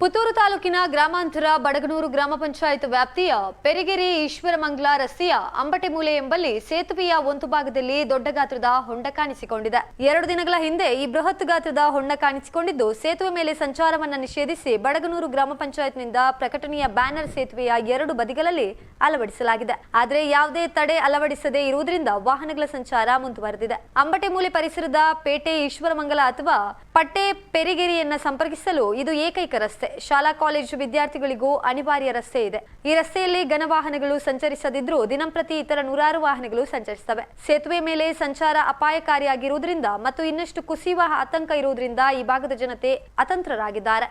ಪುತ್ತೂರು ತಾಲೂಕಿನ ಗ್ರಾಮಾಂತರ ಬಡಗನೂರು ಗ್ರಾಮ ಪಂಚಾಯತ್ ವ್ಯಾಪ್ತಿಯ ಪೆರಿಗೆರೆ ಈಶ್ವರಮಂಗ್ಲ ರಸ್ತೆಯ ಅಂಬಟೆಮೂಲೆ ಎಂಬಲ್ಲಿ ಸೇತುವೆಯ ಒಂದು ಭಾಗದಲ್ಲಿ ದೊಡ್ಡ ಗಾತ್ರದ ಹೊಂಡ ಕಾಣಿಸಿಕೊಂಡಿದೆ. ಎರಡು ದಿನಗಳ ಹಿಂದೆ ಈ ಬೃಹತ್ ಗಾತ್ರದ ಹೊಂಡ ಕಾಣಿಸಿಕೊಂಡಿದ್ದು, ಸೇತುವೆ ಮೇಲೆ ಸಂಚಾರವನ್ನು ನಿಷೇಧಿಸಿ ಬಡಗನೂರು ಗ್ರಾಮ ಪಂಚಾಯತ್ನಿಂದ ಪ್ರಕಟಣೆಯ ಬ್ಯಾನರ್ ಸೇತುವೆಯ ಎರಡು ಬದಿಗಳಲ್ಲಿ ಅಳವಡಿಸಲಾಗಿದೆ. ಆದರೆ ಯಾವುದೇ ತಡೆ ಅಳವಡಿಸದೇ ಇರುವುದರಿಂದ ವಾಹನಗಳ ಸಂಚಾರ ಮುಂದುವರೆದಿದೆ. ಅಂಬಟೆಮೂಲೆ ಪರಿಸರದ ಪೇಟೆ ಈಶ್ವರಮಂಗಲ ಅಥವಾ ಪಟ್ಟೆ ಪೆರಿಗೆರೆಯನ್ನ ಸಂಪರ್ಕಿಸಲು ಇದು ಏಕೈಕ ರಸ್ತೆ. ಶಾಲಾ ಕಾಲೇಜು ವಿದ್ಯಾರ್ಥಿಗಳಿಗೂ ಅನಿವಾರ್ಯ ರಸ್ತೆ ಇದೆ. ಈ ರಸ್ತೆಯಲ್ಲಿ ಘನ ವಾಹನಗಳು ಸಂಚರಿಸದಿದ್ರೂ ದಿನಂಪ್ರತಿ ಇತರ ನೂರಾರು ವಾಹನಗಳು ಸಂಚರಿಸುತ್ತವೆ. ಸೇತುವೆ ಮೇಲೆ ಸಂಚಾರ ಅಪಾಯಕಾರಿಯಾಗಿರುವುದರಿಂದ ಮತ್ತು ಇನ್ನಷ್ಟು ಕುಸಿಯುವ ಆತಂಕ ಇರುವುದರಿಂದ ಈ ಭಾಗದ ಜನತೆ ಅತಂತ್ರರಾಗಿದ್ದಾರೆ.